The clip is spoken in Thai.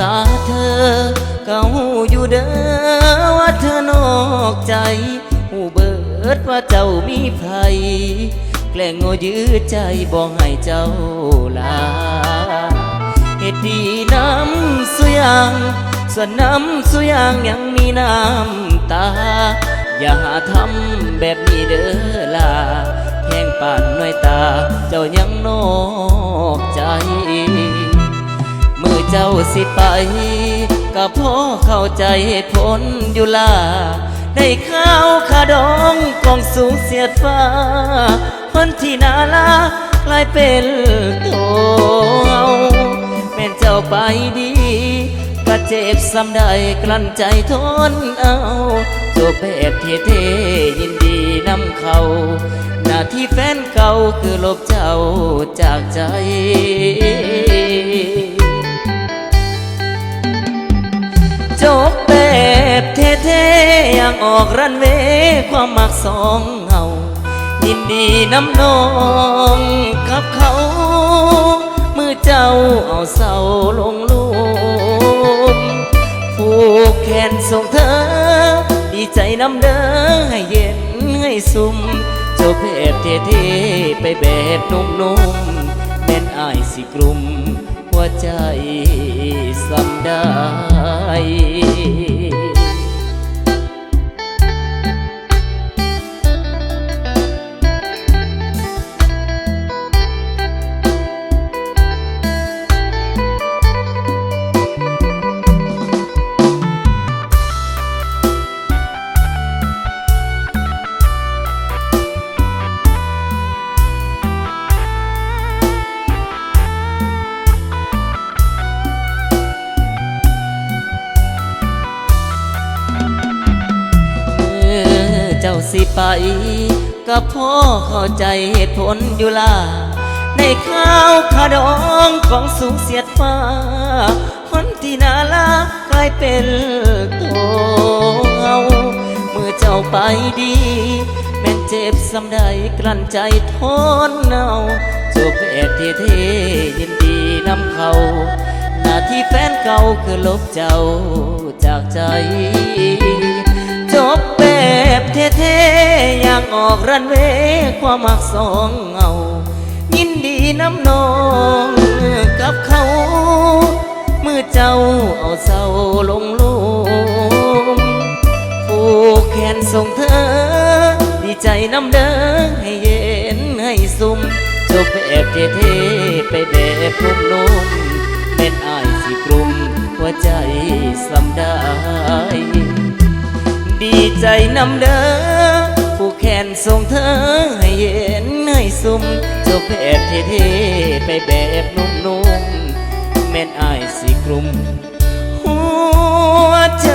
ตาเธอเก่าอยู่เด้อว่าเธอนอกใจหูเบิดว่าเจ้ามีไผแกล้งโง่ยื้อใจบอกให้เจ้าลาเหตุดีน้ำสุยางส่วนน้ำสุยางยังมีน้ำตา อย่าทำแบบนี้เด้อลาแห้งป่านน้อยตา เจ้ายังนอกใจ เจ้าสิไป ก็พ่อเข้าใจเหตุผลอยู่ล่ะได้ข้าวขาดองกองสูงเสียดฟ้าคนที่น่ารักลายเป็นตัวเอาแม่นเจ้าไปดีก็เจ็บซ้ำได้กลั้นใจทนเอาโจบแบบเท่ๆยินดีนำเขาหน้าที่แฟนเก่าคือลบเจ้าจากใจ เท่ๆอยางออกรันเวความมักสองเงายินดีน้ำนองกับเขา มือเจ้าเอาเศร้าลงลุมผูกแขนส่งเธอ ดีใจน้ำเด้อให้เย็นให้สุ่มจบแบบเท่ๆไปแบบนุ่มๆแม่นอายสิกลุ่มหัวใจสำได้ สิไปก็พ่อเข้าใจเหตุผลอยู่ล่ะในข้าวขาดองของสูงเสียดฟ้าคนที่นารักลายเป็นตัวเอาเมื่อเจ้าไปดี แม่นเจ็บซ้ำใดกลั้นใจทนเอาจบแบบเท่ๆยินดีนำเขา หน้าที่แฟนเก่าคือลบเจ้าจากใจ เท่ๆอยางออกรันเวความมักสองเงายินดีน้ำนองกับเขา มือเจ้าเอาเศร้าลงลุมผูกแขนส่งเธอ ดีใจน้ำเด้อให้เย็นให้ซุ่มจบแบบเท่ๆไปแบบนุ่มเม็นอายสิกลุ่มหัวใจสำได้ ดีใจนำเด้อผู้แขนส่งเธอให้เย็นให้สุ่มจบแบบเท่ๆไปแบบนุ่มๆแม่นอายสิกลุ่มหัวใจ